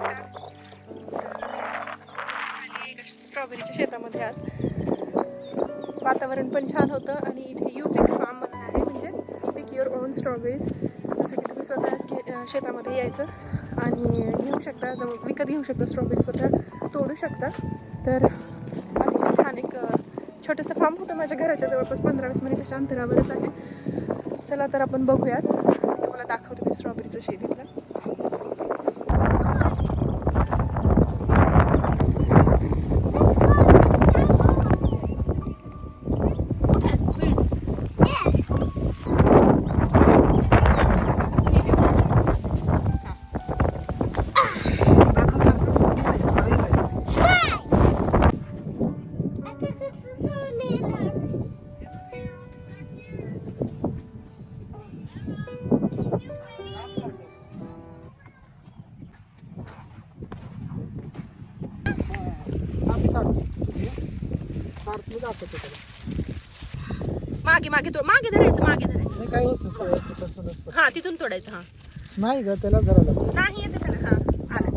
नमस्कार. आली एका स्ट्रॉबेरीच्या शेतामध्ये आज वातावरण पण छान होतं आणि इथे यू पिक फार्म म्हणून आहे म्हणजे पिक युअर ओन स्ट्रॉबेरीज जसं की तुम्ही स्वतःच शेतामध्ये यायचं आणि घेऊ शकता जवळ विकत घेऊ शकता स्ट्रॉबेरी स्वतः तोडू शकता. तर अतिशय छान एक छोटंसं फार्म होतं माझ्या घराच्या जवळपास पंधरा वीस मिनिटाच्या अंतरावरच आहे. चला तर आपण बघूयात. तुम्हाला दाखवतो मी स्ट्रॉबेरीचं शेतीतलं. मागे मागे तो मागे धरायचं मागे धरायचं. काय होत तसं नसतं. हा तिथून तोडायचं हा. नाही ग त्याला जरा लागतं. नाही येते त्याला हा. आलं.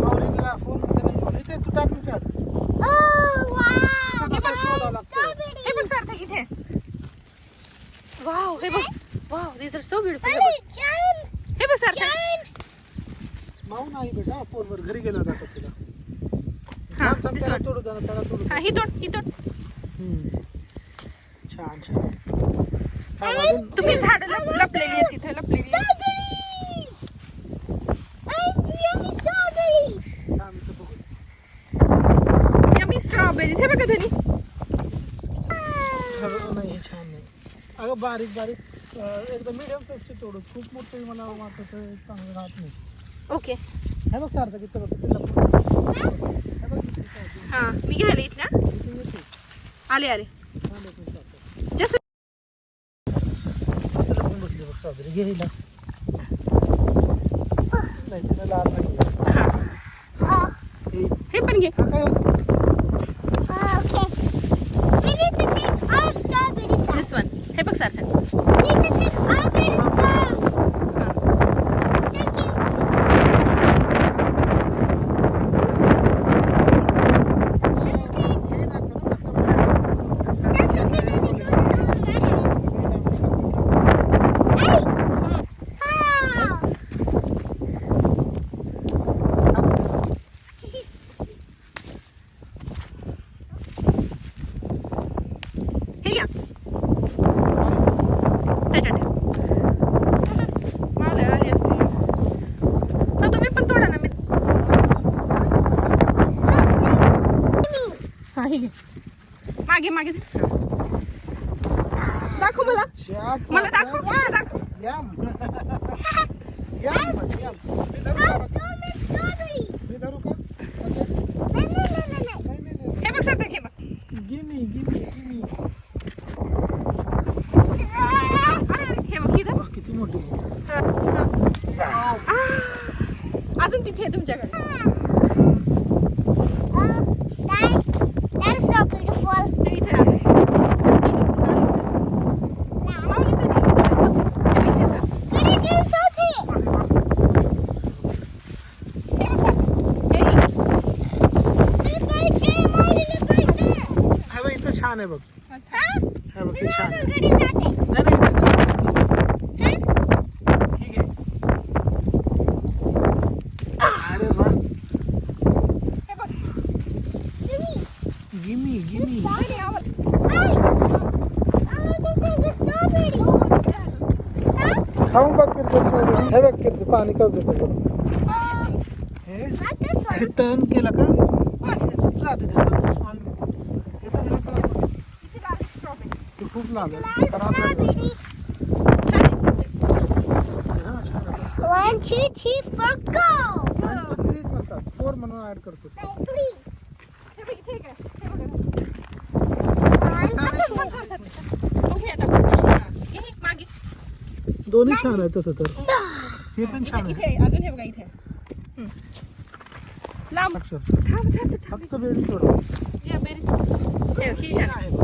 माऊलीला फोन केला इथे तू टाक विचार. शोधावं लागतं. हे बघ सार्थक इथे. वाव हे बघ. Wow this are so beautiful हे बघ. सार्थक माऊ नाही बेटा फोनवर घरी गेला जातो तुला. हा, त्याला one. तोडू ना, त्याला तोडू. हा ही तोड ही तोड हम्म. छान छान हा, अजून- तुम्ही झाड लपलेली आहेत तिथे लपलेली आहेत. थांब, इथं बघू. यम्मी स्ट्रॉबेरीज हे बघा धनी हा, बघू, नाही हे छान नाही अगं बारीक बारीक अं, एकदम मिडियम साईजचे तोडू खूप मोठे मला वाटत चांगलं राहत नाही ओके हे बघ सारखं तिथं बघ तिथं. हे सारखं. मी घ्यायला इथल्या. आले आले सारखं. जसं हा पण घे हा बघ सार्थक हे दाखव ना कसं हे घ्या त्याच्यात ठेव मावल्या आली असते हा तुम्ही पण तोडा ना मी हा हे घे मागे मागे. दाखव मला. मला दाखव. मला दाखव. हे बघ सार्थक हे बघ. हे बघ इथं किती मोठी अजून तिथे आहे तुमच्याकडे. आहे बघ हा? बघ ते छान आहे नाही. ही। घे अरे वा गिमी गिमी नाही, आवड. खाऊन बघ किरचं स्ट्रॉबेरी हे बघ किरचं पाणी कसं देतं हे। टर्न केला का जाते खूप लाल आहे खराब झालं छान आहे सार्थक. हा, छान आहे. One, two, three, four, go! पण threes म्हणतात फोर म्हणून ऍड करतोस Three. हे बघ इथे एक आहे. हे बघ, हे बघ. One, थांब, थांब, थांब, थांब. बघूया आता. हा. हे, हे, मागे. दोन्ही छान आहे तसं तर हे पण छान इथे आहे आहे. अजून हे बघा इथे हम्म. लांब अक्षरशः थांब थांब थांब फक्त बेरी थोडं या बेरीज हे ही छान आहे.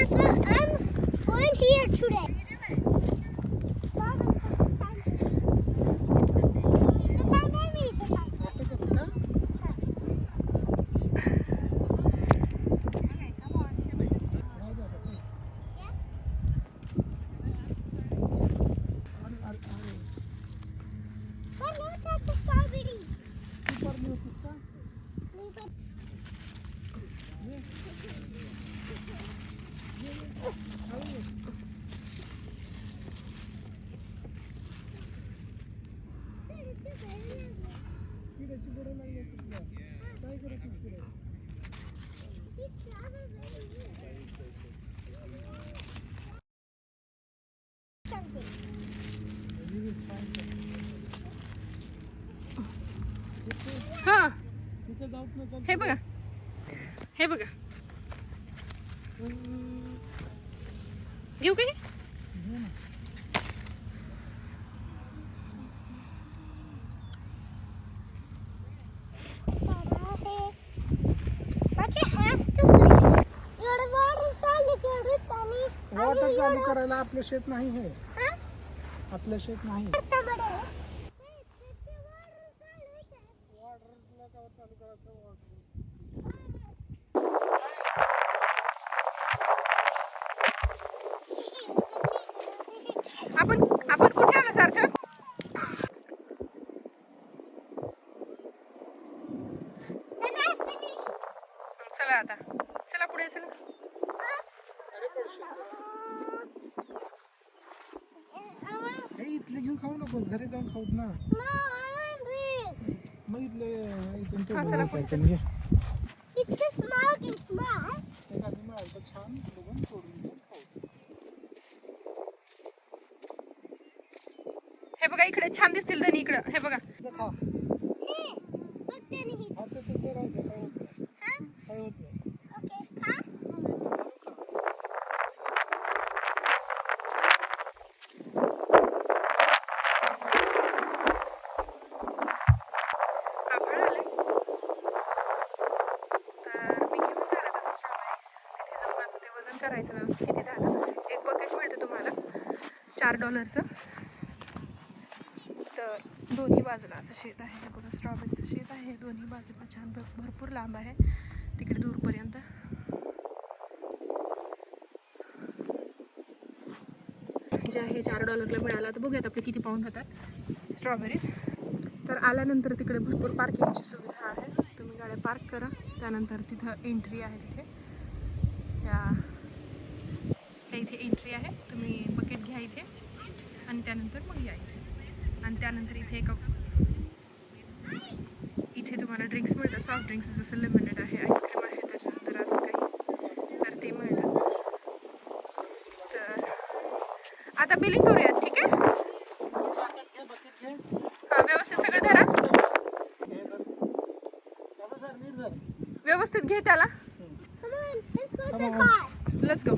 हा। जाऊच नका. हे बघा। हे बघा। घेऊ काही वॉटर चालू करायला आपलं शेत नाही हे. आपलं शेत नाही. आपण आपण कुठे आलो सारखं चला आता चला पुढे चला हे इथले घेऊन खाऊ नको घरी जाऊन खाऊत ना. मग इथले इथून ते and small. एखादी तर छान बघून तोडून घेऊन खाऊ. हे बघा इकडे छान दिसतील धनी इकडं. हे बघा. इथं खा. हा ते काय होत नाही? काय होत नाही. आभाळ आलंय तर मी घेऊन झालं तर स्ट्रॉबेरी तिथे जाऊन ते वजन करायचं व्यवस्थित किती झालं एक बकेट मिळतं तुम्हाला चार डॉलरचं तर दोन्ही बाजूला असं शेत आहे हे बघा स्ट्रॉबेरीचं शेत आहे दोन्ही बाजूला छान भर- भरपूर लांब आहे तिकडे दूरपर्यंत जे आहे चार डॉलरला मिळाला. तर बघूयात आपले किती पाऊंड होतात. स्ट्रॉबेरीज आल्यानंतर तिकडे भरपूर पार्किंगची सुविधा आहे. तुम्ही गाड्या पार्क करा. त्यानंतर तिथं एंट्री आहे तिथे. या इथे एंट्री आहे. तुम्ही बकेट घ्या इथे. आणि त्यानंतर मग या इथे. आणि त्यानंतर इथे एका इथे तुम्हाला ड्रिंक्स मिळतात. सॉफ्ट ड्रिंक्स जसं लेमनेड आहे आईस्क्रीम आहे त्याच्यानंतर अजून काही. तर ते मिळतात. तर आता बिलिंग करूया. व्यवस्थित घे त्याला Come on, let's go to Come the on. car. Let's go